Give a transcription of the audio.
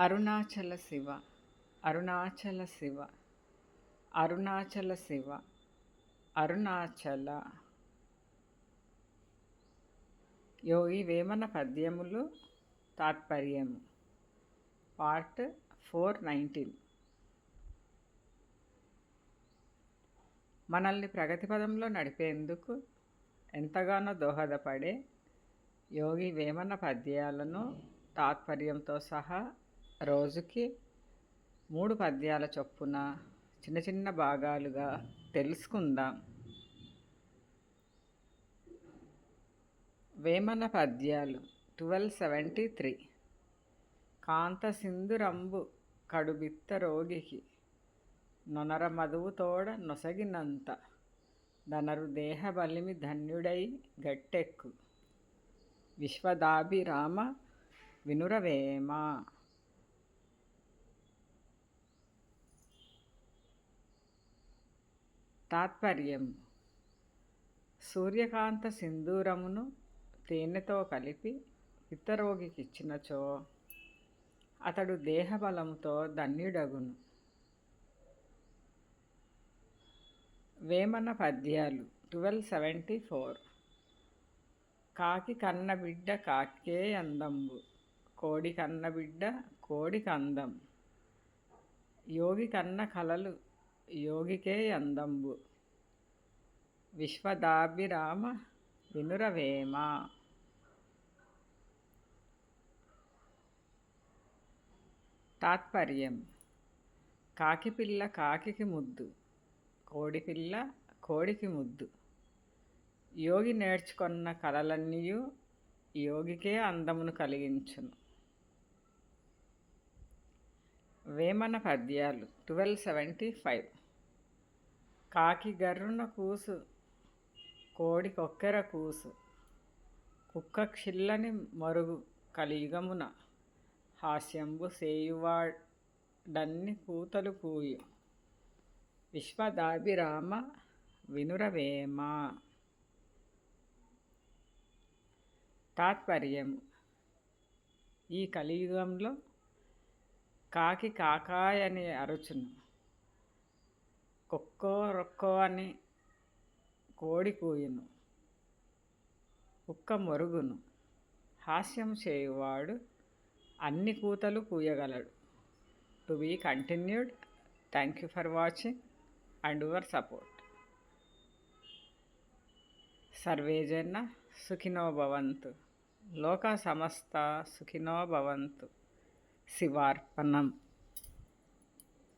అరుణాచల శివ అరుణాచల శివ అరుణాచల శివ అరుణాచల. యోగి వేమన పద్యములు తాత్పర్యము. Part four nineteen. మనల్ని ప్రగతి పదంలో నడిపేందుకు ఎంతగానో దోహదపడే యోగి వేమన పద్యాలను తాత్పర్యంతో సహా రోజుకి మూడు పద్యాల చొప్పున చిన్న చిన్న భాగాలుగా తెలుసుకుందాం. వేమన పద్యాలు ట్వెల్వ్ సెవెంటీ త్రీ. కాంత సింధురంబు కడుబిత్త రోగికి నొనర మధువు తోడ నొసగినంత ధనరు దేహ బలిమి ధన్యుడై గట్టెక్కు. విశ్వదాభిరామ వినురవేమ. తాత్పర్యం. సూర్యకాంత సింధూరమును తేనెతో కలిపి పిత్తరోగికిచ్చినచో అతడు దేహబలముతో ధన్యుడగును. వేమన పద్యాలు ట్వెల్వ్ సెవెంటీ ఫోర్. కాకి కన్నబిడ్డ కాకే అందంబు కోడి కన్నబిడ్డ కోడి కందం. యోగి కన్న కలలు యోగికే అందంబు. విశ్వదాభిరామ వినురవేమ. తాత్పర్యం. కాకిపిల్ల కాకికి ముద్దు. కోడిపిల్ల కోడికి ముద్దు. యోగి నేర్చుకున్న కళలన్నీ యోగికే అందమును కలిగించును. వేమన పద్యాలు ట్వెల్వ్ సెవెంటీ ఫైవ్. కాకి గర్రున కూసు కోడి కొక్కెర కూసు కుక్క క్షిల్లని మరుగు కలియుగమున హాస్యంబు సేయువాడన్ని కూతలు కూయు. విశ్వదాభిరామ వినురవేమ. తాత్పర్యం ఈ కలియుగంలో కాకి కాకాయని అరుచును. కుక్కో రొక్కో అని కోడి కూయును కుక్క మరుగును హాస్యం చేయువాడు అన్ని కూతలు కూయగలడు to be continued thank you for watching and your support survey జన సుఖినో భవంతు లోక సమస్త సుఖినో భవంతు శివార్పణం